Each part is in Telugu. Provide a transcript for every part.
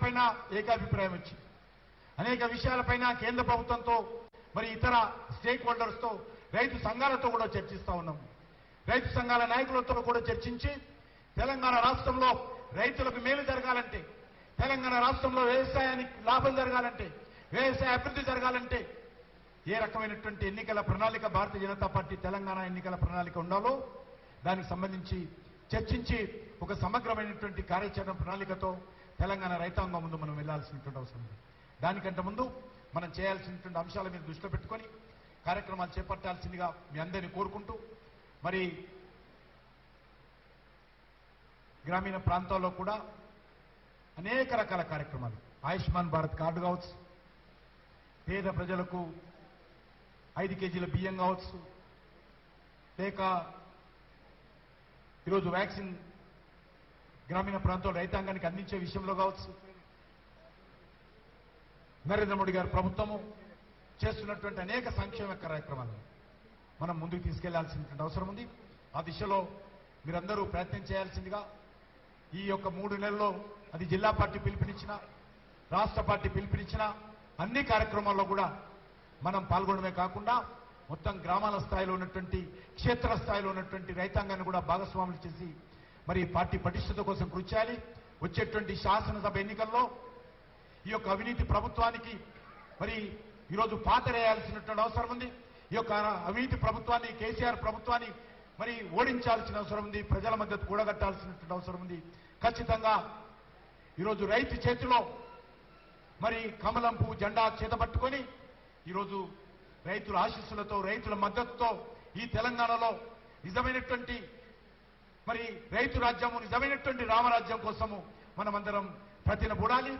విషయాలపైన ఏకాభిప్రాయం వచ్చింది. అనేక విషయాలపైన కేంద్ర ప్రభుత్వంతో మరి ఇతర స్టేక్ హోల్డర్స్తో రైతు సంఘాలతో కూడా చర్చిస్తా ఉన్నాం. రైతు సంఘాల నాయకులతో కూడా చర్చించి తెలంగాణ రాష్ట్రంలో రైతులకు మేలు జరగాలంటే తెలంగాణ రాష్ట్రంలో వ్యవసాయానికి లాభం జరగాలంటే వ్యవసాయ అభివృద్ధి జరగాలంటే ఏ రకమైనటువంటి ఎన్నికల ప్రణాళిక భారతీయ జనతా పార్టీ తెలంగాణ ఎన్నికల ప్రణాళిక ఉండాలో దానికి సంబంధించి చర్చించి ఒక సమగ్రమైనటువంటి కార్యాచరణ ప్రణాళికతో తెలంగాణ రైతాంగం ముందు మనం వెళ్ళాల్సినటువంటి అవసరం ఉంది. దానికంటే ముందు మనం చేయాల్సినటువంటి అంశాల మీద దృష్టిలో పెట్టుకొని కార్యక్రమాలు చేపట్టాల్సిందిగా మీ అందరినీ కోరుకుంటూ మరి గ్రామీణ ప్రాంతాల్లో కూడా అనేక రకాల కార్యక్రమాలు. ఆయుష్మాన్ భారత్ కార్డు కావచ్చు పేద ప్రజలకు ఐదు కేజీల బియ్యం కావచ్చు లేక ఈరోజు వ్యాక్సిన్ గ్రామీణ ప్రాంతంలో రైతాంగానికి అందించే విషయంలో కావచ్చు. నరేంద్ర మోడీ గారి ప్రభుత్వము చేస్తున్నటువంటి అనేక సంక్షేమ కార్యక్రమాలు మనం ముందుకు తీసుకెళ్ళాల్సినటువంటి అవసరం ఉంది. ఆ దిశలో మీరందరూ ప్రయత్నం చేయాల్సిందిగా ఈ యొక్క మూడు నెలల్లో అది జిల్లా పార్టీ పిలుపునిచ్చిన రాష్ట్ర పార్టీ పిలుపునిచ్చిన అన్ని కార్యక్రమాల్లో కూడా మనం పాల్గొనడమే కాకుండా మొత్తం గ్రామాల స్థాయిలో ఉన్నటువంటి క్షేత్ర స్థాయిలో ఉన్నటువంటి రైతాంగాన్ని కూడా భాగస్వాములు చేసి మరి పార్టీ పటిష్టత కోసం కృషి చేయాలి. వచ్చేటువంటి శాసనసభ ఎన్నికల్లో ఈ యొక్క అవినీతి ప్రభుత్వానికి మరి ఈరోజు పాతరేయాల్సినటువంటి అవసరం ఉంది. ఈ యొక్క అవినీతి ప్రభుత్వాన్ని కేసీఆర్ ప్రభుత్వాన్ని మరి ఓడించాల్సిన అవసరం ఉంది. ప్రజల మద్దతు కూడగట్టాల్సినటువంటి అవసరం ఉంది. ఖచ్చితంగా ఈరోజు రైతు చేతిలో మరి కమలం పువ్వు జెండా చేతబట్టుకొని ఈరోజు రైతుల ఆశీస్సులతో రైతుల మద్దతుతో ఈ తెలంగాణలో నిజమైనటువంటి మరి రైతు రాజ్యము నిజమైనటువంటి రామరాజ్యం కోసము మనమందరం ప్రతిన పూడాలి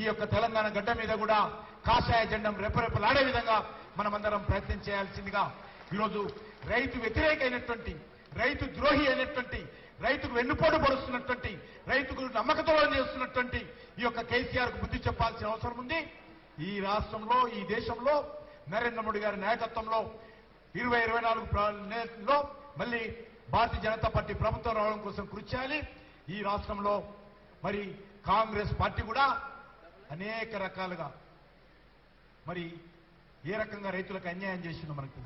ఈ యొక్క తెలంగాణ గడ్డ మీద కూడా కాషాయ జెండం రెపరెపలాడే విధంగా మనమందరం ప్రయత్నం చేయాల్సిందిగా ఈరోజు రైతు వ్యతిరేకమైనటువంటి రైతు ద్రోహి అయినటువంటి రైతుకు వెన్నుపోటు పడుస్తున్నటువంటి రైతుకు నమ్మకతో చేస్తున్నటువంటి ఈ యొక్క కేసీఆర్కు బుద్ధి చెప్పాల్సిన అవసరం ఉంది. ఈ రాష్ట్రంలో ఈ దేశంలో నరేంద్ర మోడీ గారి నాయకత్వంలో ఇరవై ఇరవై నాలుగు మళ్ళీ భారతీయ జనతా పార్టీ ప్రభుత్వం రావడం కోసం కృషి చేయాలి. ఈ రాష్ట్రంలో మరి కాంగ్రెస్ పార్టీ కూడా అనేక రకాలుగా మరి ఏ రకంగా రైతులకు అన్యాయం చేసిందో మనకు